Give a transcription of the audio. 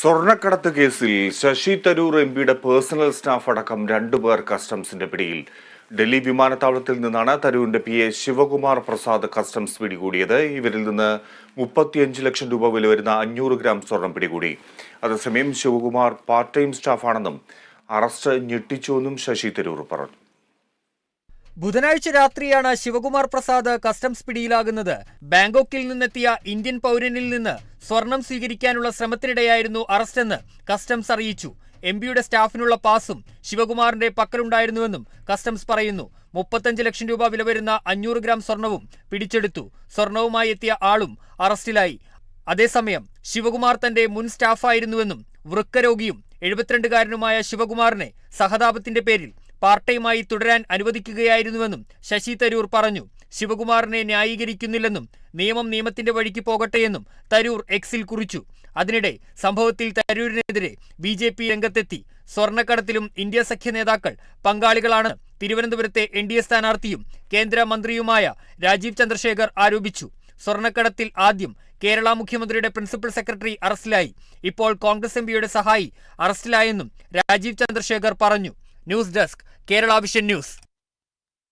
സ്വർണക്കടത്ത് കേസിൽ ശശി തരൂർ എം പിയുടെ പേഴ്സണൽ സ്റ്റാഫ് അടക്കം രണ്ടുപേർ കസ്റ്റംസിന്റെ പിടിയിൽ. ഡൽഹി വിമാനത്താവളത്തിൽ നിന്നാണ് തരൂരിന്റെ P A Shivakumar Prasad customs പിടികൂടിയത്. ഇവരിൽ നിന്ന് മുപ്പത്തിയഞ്ച് ലക്ഷം രൂപ വില വരുന്ന അഞ്ഞൂറ് ഗ്രാം സ്വർണം പിടികൂടി. അതേസമയം ശിവകുമാർ പാർട്ട് ടൈം സ്റ്റാഫാണെന്നും അറസ്റ്റ് ഞെട്ടിച്ചുവെന്നും ശശി തരൂർ പറഞ്ഞു. ബുധനാഴ്ച രാത്രിയാണ് ശിവകുമാർ പ്രസാദ് കസ്റ്റംസ് പിടിയിലാകുന്നത്. ബാങ്കോക്കിൽ നിന്നെത്തിയ ഇന്ത്യൻ പൗരനിൽ നിന്ന് സ്വർണം സ്വീകരിക്കാനുള്ള ശ്രമത്തിനിടെയായിരുന്നു അറസ്റ്റെന്ന് കസ്റ്റംസ് അറിയിച്ചു. എം പിയുടെ സ്റ്റാഫിനുള്ള പാസും ശിവകുമാറിന്റെ പക്കലുണ്ടായിരുന്നുവെന്നും കസ്റ്റംസ് പറയുന്നു. മുപ്പത്തഞ്ച് ലക്ഷം രൂപ വില വരുന്ന അഞ്ഞൂറ് ഗ്രാം സ്വർണവും പിടിച്ചെടുത്തു. സ്വർണവുമായി എത്തിയ ആളും അറസ്റ്റിലായി. അതേസമയം ശിവകുമാർ തന്റെ മുൻ സ്റ്റാഫായിരുന്നുവെന്നും വൃക്കരോഗിയും എഴുപത്തിരണ്ടുകാരനുമായ ശിവകുമാറിനെ സഹതാപത്തിന്റെ പേരിൽ പാർട്ട് ടൈമായി തുടരാൻ അനുവദിക്കുകയായിരുന്നുവെന്നും ശശി തരൂർ പറഞ്ഞു. ശിവകുമാറിനെ ന്യായീകരിക്കുന്നില്ലെന്നും നിയമം നിയമത്തിന്റെ വഴിക്ക് പോകട്ടെയെന്നും തരൂർ എക്സിൽ കുറിച്ചു. അതിനിടെ സംഭവത്തിൽ തരൂരിനെതിരെ ബി ജെ പി രംഗത്തെത്തി. സ്വർണക്കടത്തിലും ഇന്ത്യ സഖ്യ നേതാക്കൾ പങ്കാളികളാണ് തിരുവനന്തപുരത്തെ എൻ ഡി എ സ്ഥാനാർത്ഥിയും കേന്ദ്രമന്ത്രിയുമായ രാജീവ് ചന്ദ്രശേഖർ ആരോപിച്ചു. സ്വർണക്കടത്തിൽ ആദ്യം കേരള മുഖ്യമന്ത്രിയുടെ പ്രിൻസിപ്പൽ സെക്രട്ടറി അറസ്റ്റിലായി. ഇപ്പോൾ കോൺഗ്രസ് എംപിയുടെ സഹായി അറസ്റ്റിലായെന്നും രാജീവ് ചന്ദ്രശേഖർ പറഞ്ഞു. News desk Kerala vision news.